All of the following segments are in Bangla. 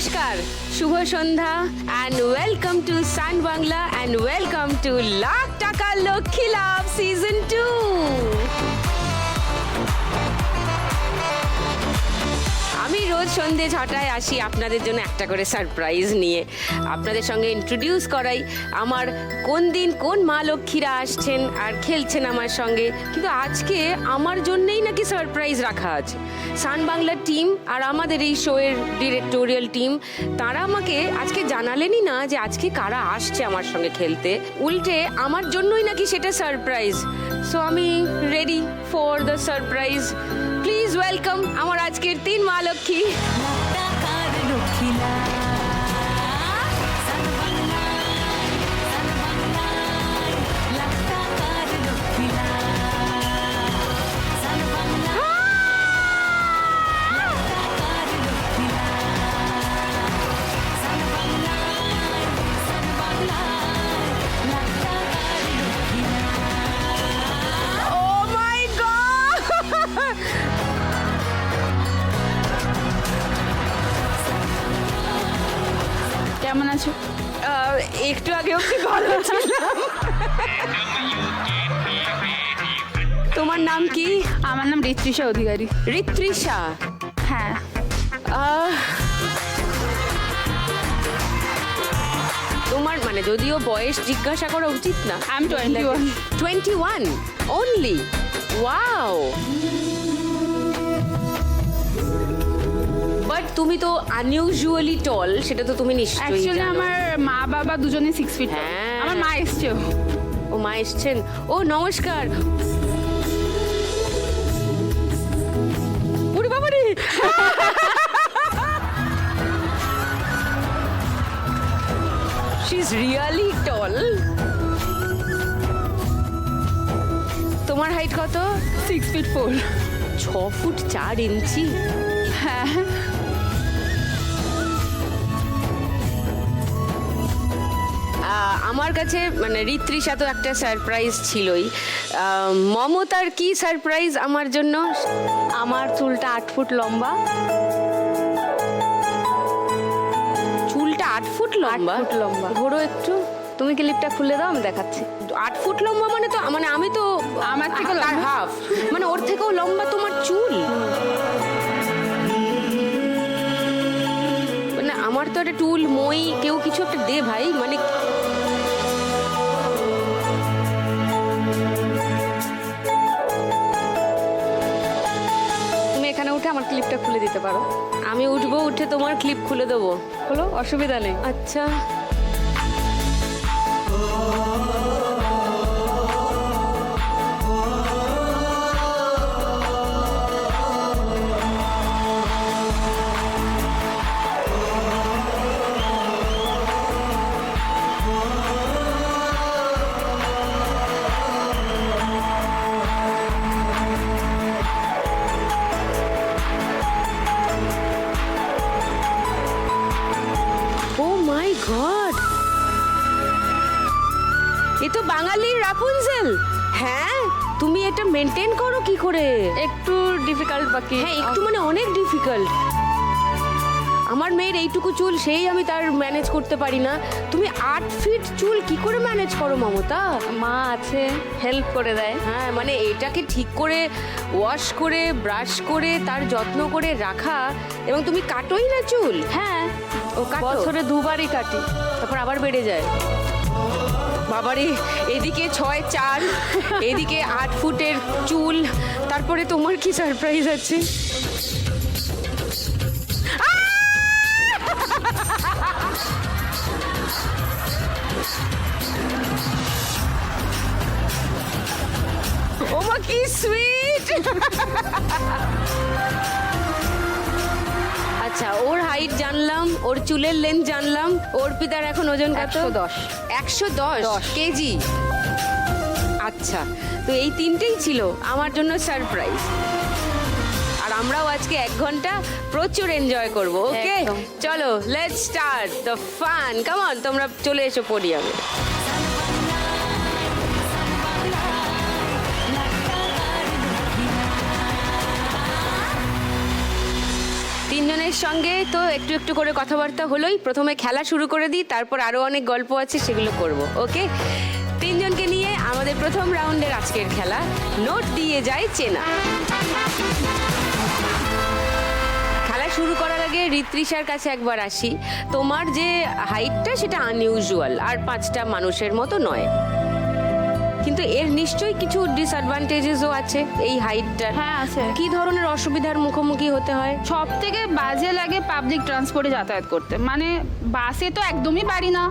নমস্কার, শুভ সন্ধ্যা and welcome to Sun Bangla and welcome to Lakh Taka Lakshmi Labh season two রোজ সন্ধে ছটায় আসি আপনাদের জন্য একটা করে সারপ্রাইজ নিয়ে। আপনাদের সঙ্গে ইন্ট্রোডিউস করাই আমার কোন দিন কোন মা লক্ষ্মীরা আসছেন আর খেলছেন আমার সঙ্গে। কিন্তু আজকে আমার জন্যেই নাকি সারপ্রাইজ রাখা আছে। সান বাংলার টিম আর আমাদের এই শোয়ের ডিরেক্টোরিয়াল টিম তারা আমাকে আজকে জানালেনই না যে আজকে কারা আসছে আমার সঙ্গে খেলতে। উল্টে আমার জন্যই নাকি সেটা সারপ্রাইজ সো আমি ready for the surprise please welcome আমার আজকের তিন মা লক্ষ্মী আছো? একটু আগে অব্দি ভালো ছিলাম। তোমার নাম কি? আমার নাম ঋত্রিষা অধিকারী। ঋত্রিষা? হ্যাঁ। তোমার মানে যদিও বয়স জিজ্ঞাসা করা উচিত না। আমি twenty one twenty one only wow তুমি তো আনইউজুয়ালি টল সেটা তো তুমি নিশ্চয়ই অ্যাকচুয়ালি আমার মা বাবা দুজনে সিক্স ফিট হ্যাঁ। আমার মা এসছেও। ও মা এসছেন। ও নমস্কার। ওরে বাবা রে শি ইজ রিয়ালি টল তোমার হাইট কত? সিক্স ফিট ফোর ছ ফুট চার ইঞ্চি। হ্যাঁ। আমার কাছে মানে ঋত্রিষা তো একটা সারপ্রাইজ ছিলই। মমতার কি সারপ্রাইজ আমার জন্য? আমার চুলটা আট ফুট লম্বা। চুলটা আট ফুট লম্বা? ফুট লম্বা। ঘোরো একটু। তুমি ক্লিপটা খুলে দাও আমি দেখাচ্ছি। আট ফুট লম্বা মানে তো মানে আমি তো আমার লম্বা। হাফ। মানে ওর থেকেও লম্বা তোমার চুল। মানে আমার তো একটা টুল মই কেউ কিছু একটা দে ভাই। মানে আমার ক্লিপটা খুলে দিতে পারো। আমি উঠবো, উঠে তোমার ক্লিপ খুলে দেবো। হলো অসুবিধা নেই। আচ্ছা। এ তো বাঙালির রাপুনজেল হ্যাঁ তুমি এটা মেনটেন করো কি করে? একটু ডিফিকাল্ট বাকি। হ্যাঁ একটু মানে অনেক ডিফিকাল্ট আমার মেয়ের এইটুকু চুল সেই আমি তার ম্যানেজ করতে পারি না। তুমি আট ফিট চুল কি করে ম্যানেজ করো মমতা? মা আছে হেল্প করে দেয়। হ্যাঁ মানে এটাকে ঠিক করে ওয়াশ করে ব্রাশ করে তার যত্ন করে রাখা। এবং তুমি কাটোই না চুল? হ্যাঁ ও কাটো। বছরে দুবারই কাটি তারপর আবার বেড়ে যায়। বাবারে, এদিকে ছয় চার এদিকে আট ফুটের চুল, তারপরে তোমার কি সারপ্রাইজ আছে? ওমা কি সুইট হাইট জানলাম ওর চুলের লেন্থ জানলাম ওর পিতার এখন ওজন কত? দশ। একশো দশ কেজি? আচ্ছা তো এই তিনটেই ছিল আমার জন্য সারপ্রাইজ আর আমরাও আজকে এক ঘণ্টা প্রচুর এনজয় করব ওকে চলো let's start the fun come on তোমরা চলে এসো পড়ি তিন তিনজনের সঙ্গে তো একটু একটু করে কথাবার্তা হলোই। প্রথমে খেলা শুরু করে দিই, তারপর আরও অনেক গল্প আছে, সেগুলো করব, ওকে? তিনজনকে নিয়ে আমাদের প্রথম রাউন্ডের আজকের খেলা। নোট দিয়ে যায় চেনা। খেলা শুরু করার আগে ঋত্রিষার কাছে একবার আসি। তোমার যে হাইটটা সেটা আনইউজুয়াল আর পাঁচটা মানুষের মতো নয়। কিন্তু এর নিশ্চয়ই কিছু ডিসঅ্যাডভান্টেজেসও আছে এই হাইটটা হ্যাঁ আছে। কি ধরনের অসুবিধার মুখোমুখি হতে হয়? সব থেকে বাজে লাগে পাবলিক ট্রান্সপোর্টে যাতায়াত করতে। মানে বাসে তো একদমই পারি না।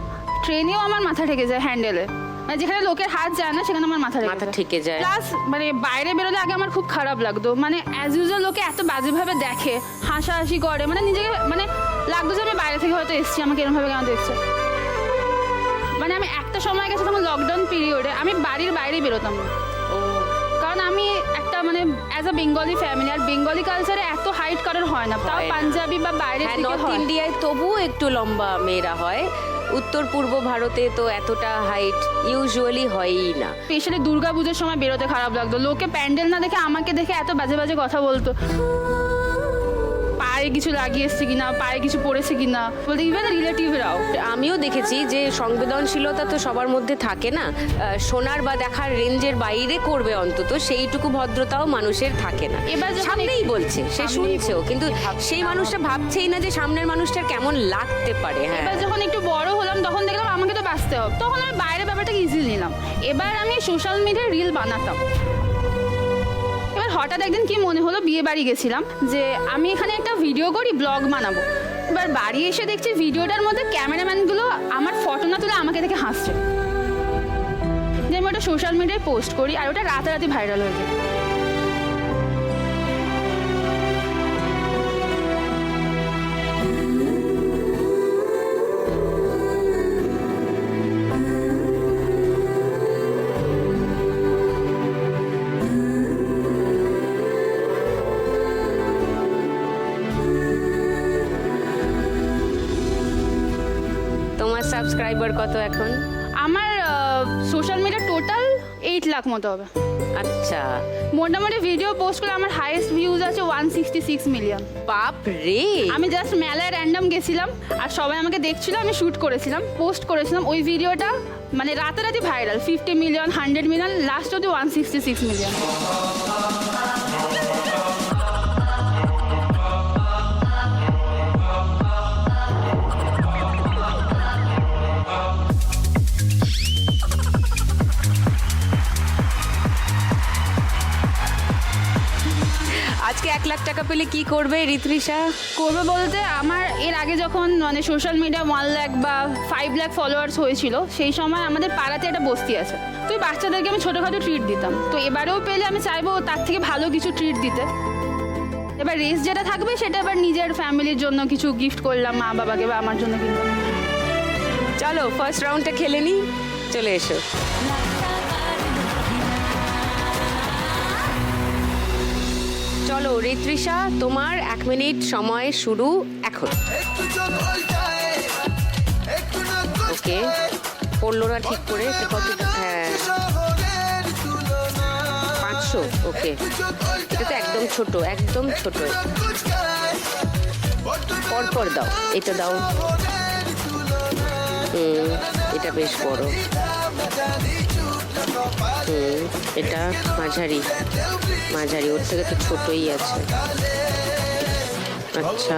ট্রেনেও আমার মাথা ঠেকে যায় হ্যান্ডেলে মানে যেখানে লোকের হাত যায় না সেখানে আমার মাথা মাথা ঠেকে যায়। প্লাস মানে বাইরে বেরোলে আগে আমার খুব খারাপ লাগতো। মানে অ্যাজ ইউজুয়াল লোকে এত বাজেভাবে দেখে হাসাহাসি করে। মানে নিজেকে মানে লাগতো যে আমি বাইরে থেকে হয়তো এসেছি আমাকে এরকমভাবে কেন দেখছে? মানে আমি একটা সময় গেছে তখন লকডাউন পিরিয়ডে আমি বাড়ির বাইরে বেরোতাম না। কারণ আমি একটা মানে অ্যাজ আ বেঙ্গলি ফ্যামিলি আর বেঙ্গলি কালচারে এত হাইট কারোর হয় না তাও পাঞ্জাবি বা বাইরে নর্থ ইন্ডিয়ায় তবুও একটু লম্বা মেয়েরা হয় উত্তর পূর্ব ভারতে তো এতটা হাইট ইউজুয়ালি হয়ই না। স্পেশালি দুর্গা পুজোর সময় বেরোতে খারাপ লাগতো লোকে প্যান্ডেল না দেখে আমাকে দেখে এত বাজে বাজে কথা বলতো। কিছু লাগিয়ে এসছে কিনা পায়ে কিছু পড়েছে কিনা বলতে ইভেন রিলেটিভরাও আমিও দেখেছি যে সংবেদনশীলতা তো সবার মধ্যে থাকে না। শোনার বা দেখার রেঞ্জের বাইরে করবে অন্তত সেইটুকু ভদ্রতাও মানুষের থাকে না। এবার সামনেই বলছে সে শুনছেও কিন্তু সেই মানুষটা ভাবছেই না যে সামনের মানুষটার কেমন লাগতে পারে হ্যাঁ। এবার যখন একটু বড় হলাম তখন দেখলাম আমাকে তো বাঁচতে হবে। তখন আমি বাইরের ব্যাপারটাকে ইজি নিলাম। এবার আমি সোশ্যাল মিডিয়ায় রিল বানাতাম। হঠাৎ একদিন কি মনে হলো বিয়ে বাড়ি গেছিলাম, যে আমি এখানে একটা ভিডিও করি ব্লগ বানাবো। এবার বাড়ি এসে দেখছি ভিডিওটার মধ্যে ক্যামেরাম্যানগুলো আমার ফটো না তুলে আমাকে দেখে হাসছে। যে আমি ওটা সোশ্যাল মিডিয়ায় পোস্ট করি আর ওটা রাতারাতি ভাইরাল হয়ে যায়। সাবস্ক্রাইবার কত এখন? আমার social media total eight lakh মতো হবে। আচ্ছা। মোটামুটি ভিডিও পোস্ট করে আমার হাইয়েস্ট ভিউজ আছে ওয়ান সিক্সটি সিক্স মিলিয়ন বাপ রে আমি জাস্ট মেলায় র্যান্ডম গেছিলাম আর সবাই আমাকে দেখছিল আমি শ্যুট করেছিলাম পোস্ট করেছিলাম। ওই ভিডিওটা মানে রাতারাতি viral fifty million hundred million last অব্দি ওয়ান সিক্সটি সিক্স মিলিয়ন এক লাখ টাকা পেলে কি করবে ঋত্রিষা করবে বলতে আমার এর আগে যখন মানে সোশ্যাল মিডিয়া ওয়ান লাখ বা ফাইভ লাখ ফলোয়ার্স হয়েছিল সেই সময় আমাদের পাড়াতে একটা বস্তি আছে। তো ওই বাচ্চাদেরকে আমি ছোটোখাটো ট্রিট দিতাম। তো এবারেও পেলে আমি চাইব তার থেকে ভালো কিছু ট্রিট দিতে। এবার রেস যেটা থাকবে সেটা এবার নিজের ফ্যামিলির জন্য কিছু গিফট করলাম মা বাবাকে বা আমার জন্য কিনলাম। চলো ফার্স্ট রাউন্ডটা খেলে নি চলে এসো। চলো ঋত্রিষা তোমার এক মিনিট সময় শুরু এখন। ওকে, পড়ল না ঠিক করে হ্যাঁ। পাঁচশো, ওকে। এটা তো একদম ছোট একদম ছোট। পরপর দাও, এটা দাও। হুম, এটা বেশ বড়। হুম, এটা মাঝারি। মাঝারি, ওর থেকে তো ছোটই আছে। আচ্ছা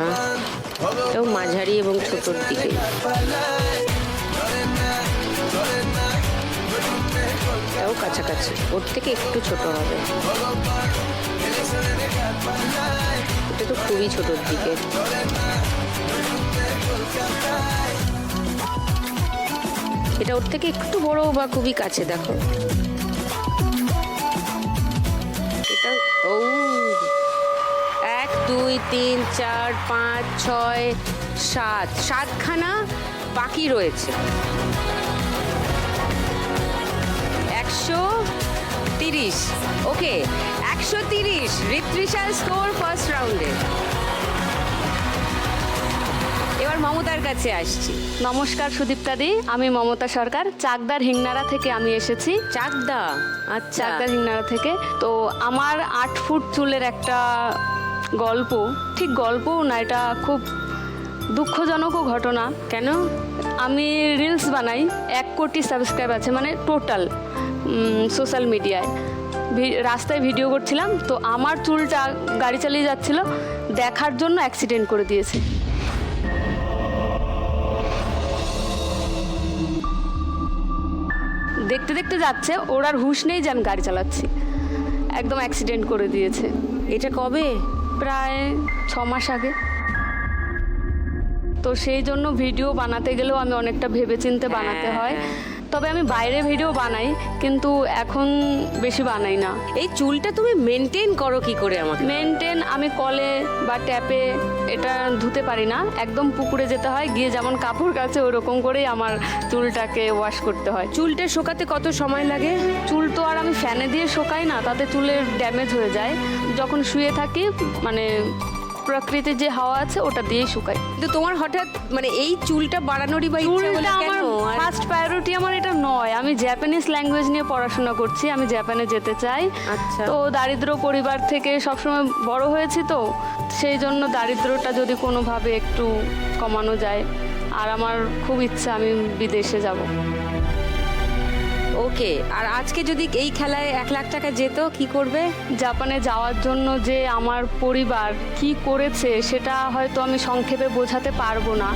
এটাও মাঝারি এবং ছোটোর দিকে। এটাও কাছাকাছি। ওর থেকে একটু ছোট হবে। এটা তো খুবই ছোটোর দিকে। এটা ওর থেকে একটু বড় বা খুবই কাছে, দেখো। এটা, ও। এক, দুই, তিন, চার, পাঁচ, ছয়, সাত। সাতখানা বাকি রয়েছে। একশো তিরিশ। ওকে, একশো তিরিশ। ঋত্রিশাল স্কোর ফার্স্ট রাউন্ডে মমতার কাছে আসছি। নমস্কার সুদীপ্তাদি আমি মমতা সরকার। চাকদার হিংনারা থেকে আমি এসেছি। চাকদা? আচ্ছা। চাকদার হিংনারা থেকে। তো আমার আট ফুট চুলের একটা গল্প ঠিক গল্পও না এটা খুব দুঃখজনকও ঘটনা। কেন? আমি রিলস বানাই এক কোটি সাবস্ক্রাইব আছে মানে টোটাল সোশ্যাল মিডিয়ায়। রাস্তায় ভিডিও করছিলাম তো আমার চুলটা গাড়ি চালিয়ে যাচ্ছিল দেখার জন্য অ্যাক্সিডেন্ট করে দিয়েছে। দেখতে দেখতে যাচ্ছে ওর আর হুঁশ নেই যে আমি গাড়ি চালাচ্ছি। একদম অ্যাক্সিডেন্ট করে দিয়েছে। এটা কবে? প্রায় ছ মাস আগে। তো সেই জন্য ভিডিও বানাতে গেলেও আমি অনেকটা ভেবেচিন্তে বানাতে হ্যাঁ, হয়। হ্যাঁ। তবে আমি বাইরে ভিডিও বানাই কিন্তু এখন বেশি বানাই না। এই চুলটা তুমি মেনটেন করো কি করে আমাকে? মেনটেন আমি কলে বা ট্যাপে এটা ধুতে পারি না। একদম পুকুরে যেতে হয় গিয়ে যেমন কাপড় কাছে ওরকম করেই আমার চুলটাকে ওয়াশ করতে হয়। চুলটা শোকাতে কত সময় লাগে? চুল তো আর আমি ফ্যানে দিয়ে শোকাই না তাতে চুলের ড্যামেজ হয়ে যায়। যখন শুয়ে থাকি মানে প্রকৃতির যে হাওয়া আছে ওটা দিয়েই শুকাই কিন্তু তোমার হঠাৎ মানে এই চুলটা বাড়ানোরই বা ইচ্ছা হলো কেন? ফার্স্ট প্রায়োরিটি আমার এটা নয়। আমি জাপানিজ ল্যাঙ্গুয়েজ নিয়ে পড়াশোনা করছি আমি জাপানে যেতে চাই। আচ্ছা। তো দারিদ্র পরিবার থেকে সবসময় বড় হয়েছি তো সেই জন্য দারিদ্রটা যদি কোনোভাবে একটু কমানো যায় আর আমার খুব ইচ্ছা আমি বিদেশে যাব। ওকে আর আজকে যদি এই খেলায় এক লাখ টাকা যেত কি করবে? জাপানে যাওয়ার জন্য যে আমার পরিবার কি করেছে সেটা হয়তো আমি সংক্ষেপে বোঝাতে পারব না।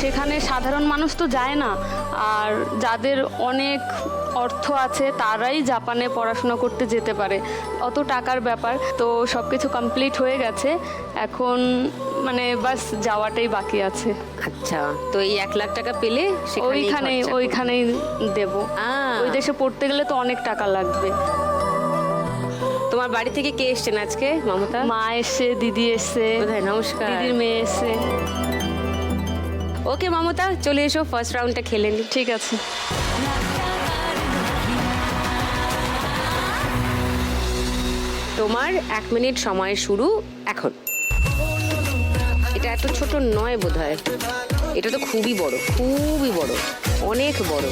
সেখানে সাধারণ মানুষ তো যায় না আর যাদের অনেক অর্থ আছে তারাই জাপানে পড়াশোনা করতে যেতে পারে। অত টাকার ব্যাপার তো সব কিছু কমপ্লিট হয়ে গেছে। এখন মানে বাস যাওয়াটাই বাকি আছে। আচ্ছা তো এই এক লাখ টাকা পেলে ওইখানেই। ওইখানেই দেব। আহ। ওই দেশে পড়তে গেলে তো অনেক টাকা লাগবে। তোমার বাড়ি থেকে কে এসছেন আজকে মমতা? মা এসছে দিদি এসছে। নমস্কার। দিদির মেয়ে এসছে। ওকে মমতা চলে এসো ফার্স্ট রাউন্ডটা খেলে নি। ঠিক আছে। তোমার এক মিনিট সময় শুরু এখন। এটা এত ছোট নয় বোধহয়। এটা তো খুবই বড় খুবই বড় অনেক বড়।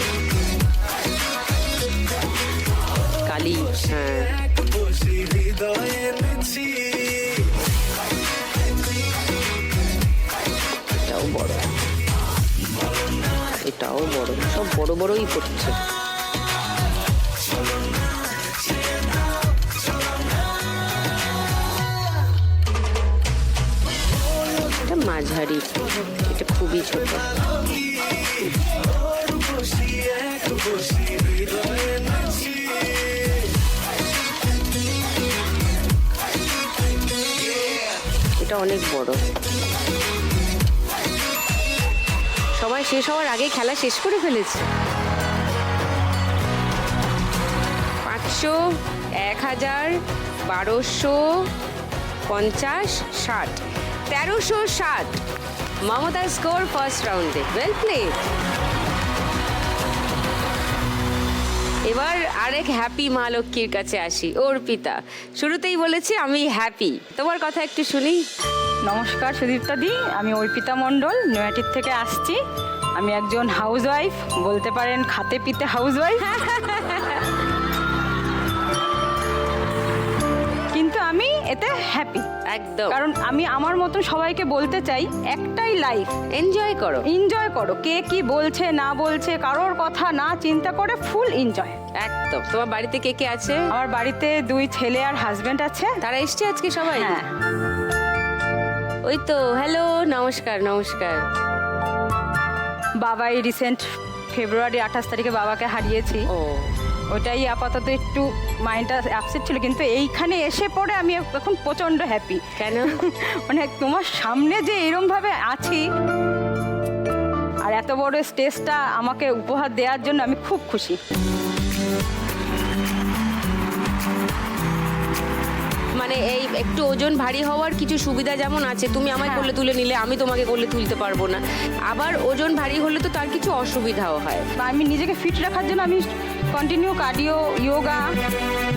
হ্যাঁ এটাও বড়। এটাও বড়। সব বড় বড়ই করছে এটা মাঝারি। এটা খুবই ছোট। অনেক বড়। সবাই শেষ হওয়ার আগে খেলা শেষ করে ফেলেছে। পাঁচশো, এক হাজার, বারোশো, পঞ্চাশ, ষাট, তেরোশো, ষাট। মমতা স্কোর ফার্স্ট রাউন্ডে ওয়েল প্লেড এবার আরেক হ্যাপি মা লক্ষ্মীর কাছে আসি অর্পিতা। শুরুতেই বলেছি আমি হ্যাপি তোমার কথা একটু শুনি। নমস্কার সুদীপ্তা দি। আমি অর্পিতা মণ্ডল নয়াটির থেকে আসছি। আমি একজন হাউসওয়াইফ বলতে পারেন খাতে পিতে হাউসওয়াইফ আমি এতে হ্যাপি একদম। কারণ আমি আমার মতন সবাইকে বলতে চাই একটাই লাইফ এনজয় করো। এনজয় করো। কে কি বলছে না বলছে কারোর কথা না চিন্তা করে ফুল এনজয় একদম। তোমার বাড়িতে কে কে আছে? আমার বাড়িতে দুই ছেলে আর হাজবেন্ড আছে। তারা এসছে আজকে সবাই? হ্যাঁ। ওই তো হ্যালো নমস্কার নমস্কার। বাবাই রিসেন্ট ফেব্রুয়ারি আঠাশ তারিখে বাবাকে হারিয়েছি। ও। ওটাই আপাতত একটু মাইন্ডটা অ্যাপসেট ছিল কিন্তু এইখানে এসে পরে আমি এখন প্রচণ্ড হ্যাপি কেন? মানে তোমার সামনে যে এরমভাবে আছি আর এত বড় স্টেজটা আমাকে উপহার দেওয়ার জন্য আমি খুব খুশি। মানে এই একটু ওজন ভারী হওয়ার কিছু সুবিধা যেমন আছে তুমি আমায় হ্যাঁ। করলে তুলে নিলে আমি তোমাকে করলে তুলতে পারব না। আবার ওজন ভারী হলে তো তার কিছু অসুবিধাও হয়। বা আমি নিজেকে ফিট রাখার জন্য আমি কন্টিনিউ কার্ডিও ইয়োগা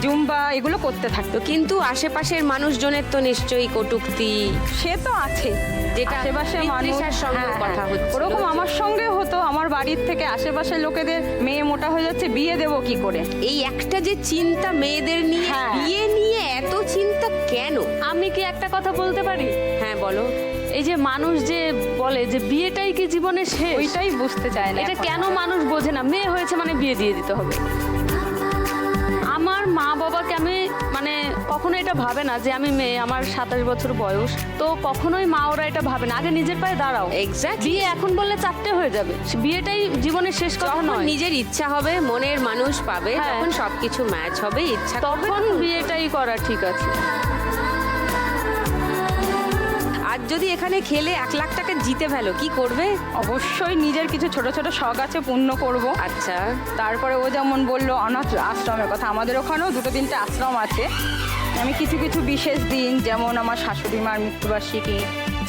জুম্বা এগুলো করতে থাকতো। কিন্তু আশেপাশের মানুষজনের তো নিশ্চয়ই কটুক্তি। সে তো আছে। যেটা আশেপাশে বিতৃষার হ্যাঁ, কথা হ্যাঁ। ওরকম আমার সঙ্গে হতো আমার বাড়ির থেকে আশেপাশের লোকেদের মেয়ে মোটা হয়ে যাচ্ছে বিয়ে দেবো কি করে? এই একটা যে চিন্তা মেয়েদের নিয়ে হ্যাঁ। বিয়ে নিয়ে এত চিন্তা কেন? আমি কি একটা কথা বলতে পারি? হ্যাঁ বলো। এই যে মানুষ যে বলে যে বিয়েটাই কি জীবনের শেষ ওইটাই বুঝতে চায় না এটা কেন মানুষ বোঝে না? মেয়ে হয়েছে মানে বিয়ে দিয়ে দিতে হবে। আমার মা বাবাকে আমি মানে কখনো এটা ভাবে না যে আমি মেয়ে আমার সাতাশ বছর বয়স। তো কখনোই মা ওরা এটা ভাবে না। আগে নিজের পায়ে দাঁড়াও। এক্স্যাক্ট বিয়ে এখন বললে চারটে হয়ে যাবে। বিয়েটাই জীবনের শেষ কথা নয়। নিজের ইচ্ছা হবে মনের মানুষ পাবে হ্যাঁ। তখন সবকিছু ম্যাচ হবে ইচ্ছা তখন। বিয়েটাই করা ঠিক আছে। যদি এখানে খেলে এক লাখ টাকা জিতে ফেলো কি করবে? অবশ্যই নিজের কিছু ছোট ছোট শখ আছে পূর্ণ করব। আচ্ছা। তারপরে ও যেমন বলল অনাথ আশ্রমের কথা আমাদের ওখানেও দুটো তিনটে আশ্রম আছে। আমি কিছু কিছু বিশেষ দিন যেমন আমার শাশুড়ি মার মৃত্যুবার্ষিকী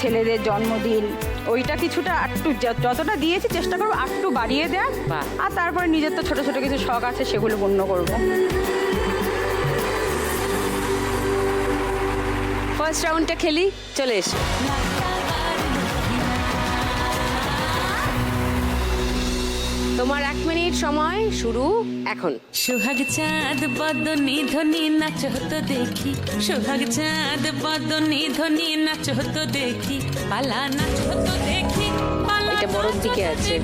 ছেলেদের জন্মদিন ওইটা কিছুটা একটু যতটা দিয়েছি চেষ্টা করব একটু বাড়িয়ে দেওয়ার। আর তারপরে নিজের তো ছোট ছোট কিছু শখ আছে সেগুলো পূর্ণ করব। ফার্স্ট রাউন্ডটা খেলি চলে এসো। তোমার এক মিনিট সময় শুরু এখন। সোহাগ চাঁদ বদনি ধনি নাচ হতো দেখি। সোহাগ চাঁদ বদনি ধনি নাচ হতো দেখি। পালা নাচ হতো দেখি পালা এটা নাচ দিকে আছে।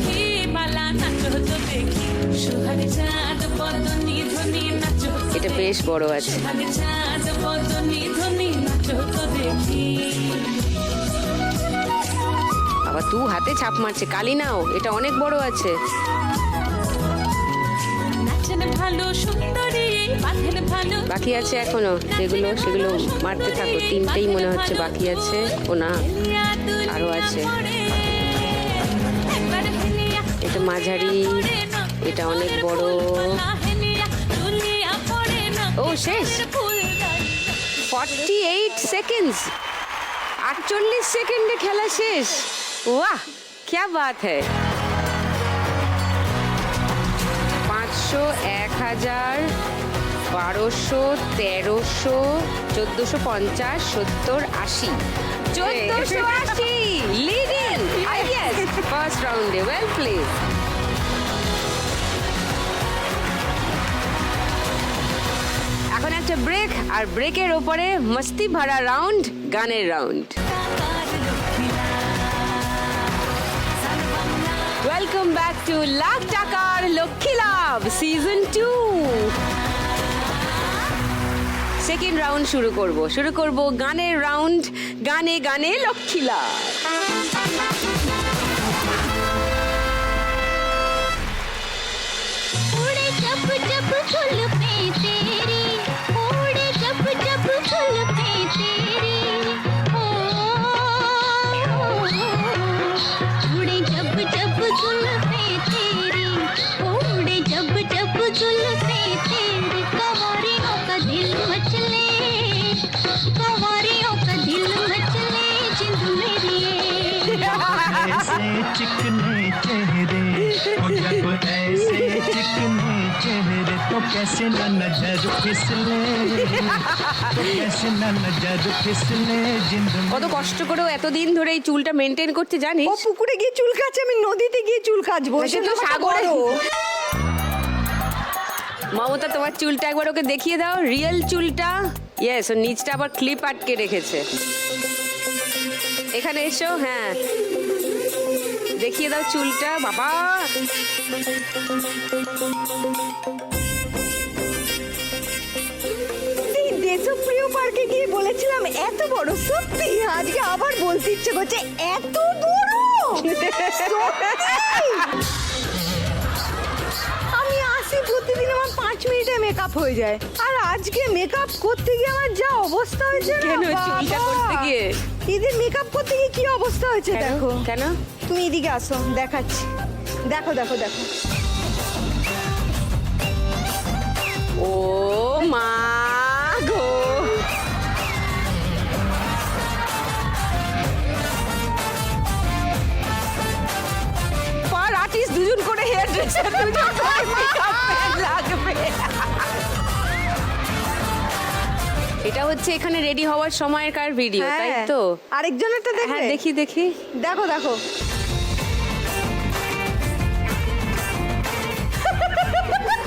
পালা নাচ হতো দেখি। সোহাগ চাঁদ বদনি ধনি নাচ এটা বেশ বড় আছে। সোহাগ চাঁদ বদনি ধনি দেখি। আবার তু হাতে ছাপ মারছে কালি নাও এটা অনেক বড় আছে। বাকি আছে এখনও যেগুলো সেগুলো মারতে থাকো তিনটেই মনে হচ্ছে বাকি আছে ও না আরও আছে। এটা মাঝারি এটা অনেক বড়। ও শেষ। ফর্টি এইট সেকেন্ডস আটচল্লিশ সেকেন্ডে খেলা শেষ। ওয়াহ, ক্যা বাত হ্যায়। পাঁচশো এক হাজার, বারোশো, তেরোশো, চোদ্দোশো পঞ্চাশ, সত্তর, আশি। চোদ্দোশো আশি লিডিং ফার্স্ট রাউন্ডে ওয়েল প্লেড একটা ব্রেক আর ব্রেকের ওপরে মস্তি ভরা রাউন্ড গানের round welcome back to lakh টাকার লক্ষ্মী লাভ সিজন টু সেকেন্ড রাউন্ড শুরু করব শুরু করব গানের রাউন্ড গানে গানে লক্ষ্মী লাভ उड़े जब जब जुल्फे ऐसे चिकने चेहरे ओ जब ऐसे चिकने चेहरे तो कैसे न नजर फिसले तो कैसे न नजर फिसले जिंद কত কষ্ট করেও এতদিন ধরে এই চুলটা মেনটেন করতে জানিস ও পুকুরে গিয়ে চুল কাচ্ছে আমি নদীতে গিয়ে চুল কাচবো সে সে তো তো সাগরে। সাগরে মমতা তোমার চুলটা একবার ওকে দেখিয়ে দাও রিয়েল চুলটা ইয়েস ওর নিচটা আবার ক্লিপ আটকে রেখেছে। এখানে এসো হ্যাঁ। দেখিয়ে দাও চুলটা, বাবা। দেশপ্রিয় পার্কে গিয়ে বলেছিলাম এত বড়, সত্যি? আজকে আবার বলতে ইচ্ছে করছে এত বড়? পাঁচ মিনিটে মেকআপ হয়ে যায়। আর আজকে মেকআপ করতে গিয়ে আমার যা অবস্থা হয়েছে না কেন চুলটা! করতে গিয়ে? এদের মেকআপ করতে গিয়ে কি অবস্থা হয়েছে? দেখো। কেন? তুমি এদিকে আসো দেখাচ্ছি। দেখো দেখো দেখো। ও মা লাগবে এটা হচ্ছে এখানে রেডি হওয়ার সময়কার ভিডিও তাই হ্যাঁ। তো? আরেকজনেরটা দেখবে। হ্যাঁ দেখি দেখি। দেখো দেখো।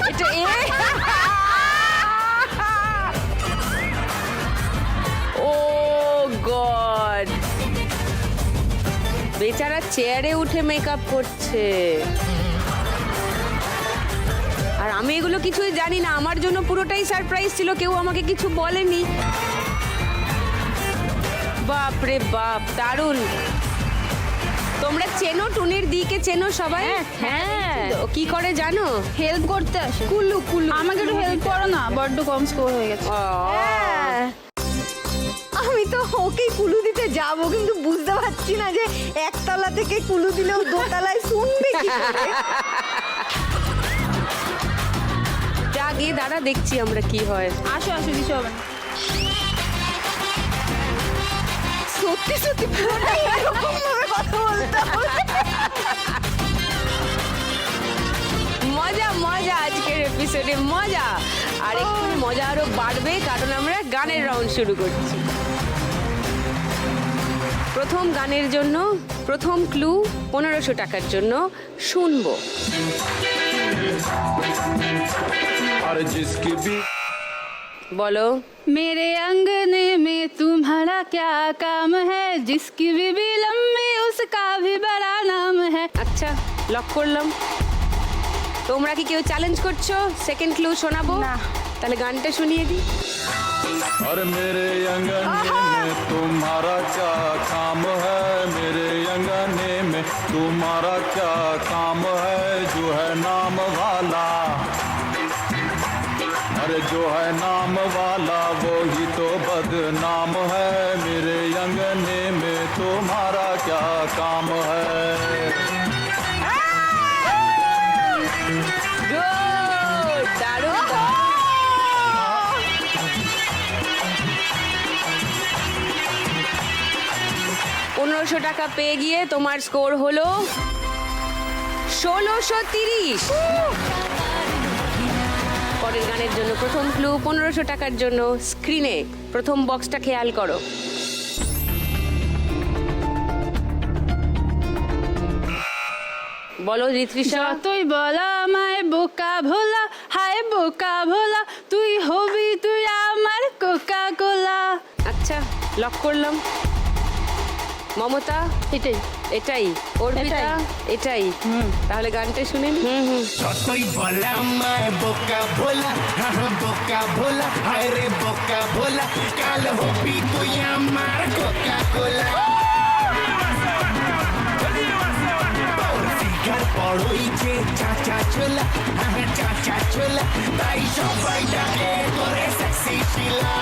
এটা ও গড। বেচারা চেয়ারে উঠে মেকআপ করছে। আর আমি এগুলো কিছুই জানি না। আমার জন্য পুরোটাই সারপ্রাইজ ছিল কেউ আমাকে কিছু বলেনি। বাপ রে বাপ দারুণ। তোমরা চেনো টুনির দিকে চেনো সবাই? হ্যাঁ ও কি করে জানো? হেল্প করতে আসে। কুলু কুলু আমাকে একটু হেল্প করো না বড্ড কম স্কোর হয়ে গেছে। হ্যাঁ। আমি তো ওকেই কুলু দিতে যাব কিন্তু বুঝতে পারছি না যে একতলা থেকে কুলু দিলেও দোতলায় শুনবে কি করে। গিয়ে দাঁড়া দেখছি আমরা কি হয়। আসো আসো কিছু হবে না সত্যি সত্যি পুরোটাই এরকম ভাবে কথা বলতে মজা মজা আজকের এপিসোডে মজা। আর একটু মজা আরও বাড়বে কারণ আমরা গানের রাউন্ড শুরু করছি। প্রথম গানের জন্য প্রথম ক্লু পনেরোশো টাকার জন্য শুনব। और जिसकी भी বলো मेरे अंगने में तुम्हारा क्या काम है जिसकी भी, भी लंबी उसका भी बड़ा नाम है আচ্ছা লক করলাম তোমরা কি কেউ চ্যালেঞ্জ করছো সেকেন্ড ক্লু শোনাবো না। তাহলে গানটা শুনিয়ে দিই और मेरे अंगने में तुम्हारा क्या काम है मेरे अंगने में तुम्हारा क्या काम है जो है नाम वाला अरे जो है नाम वाला वो ही तो बदनाम है मेरे अंगने में तुम्हारा क्या काम है Good! দারুণ দারুণ। পনেরোশো টাকা পেয়ে গিয়ে তোমার স্কোর হলো ষোলোশো তিরিশ পরের গানের জন্য প্রথম ক্লু পনেরোশো টাকার জন্য স্ক্রিনে প্রথম বক্সটা খেয়াল করো। বলো ঋত্রিষা যতই বলা আমায় বোকা ভোলা হায় বোকা ভোলা তুই হবি তুই আমার কোকা কোলা আচ্ছা লক করলাম। মমতা? এটাই। এটাই। অর্পিতা? এটাই। তাহলে গানটা শুনে নি। যতই বলা আমায় বোকা ভোলা বোকা ভোলা হায় রে বোকা ভোলা কাল হবি তুই আমার কোকা কোলা বড়ই যে চাচা হ্যাঁ, চাচা ছোলা তাই সবাই ডাকে করে সেক্সি শিলা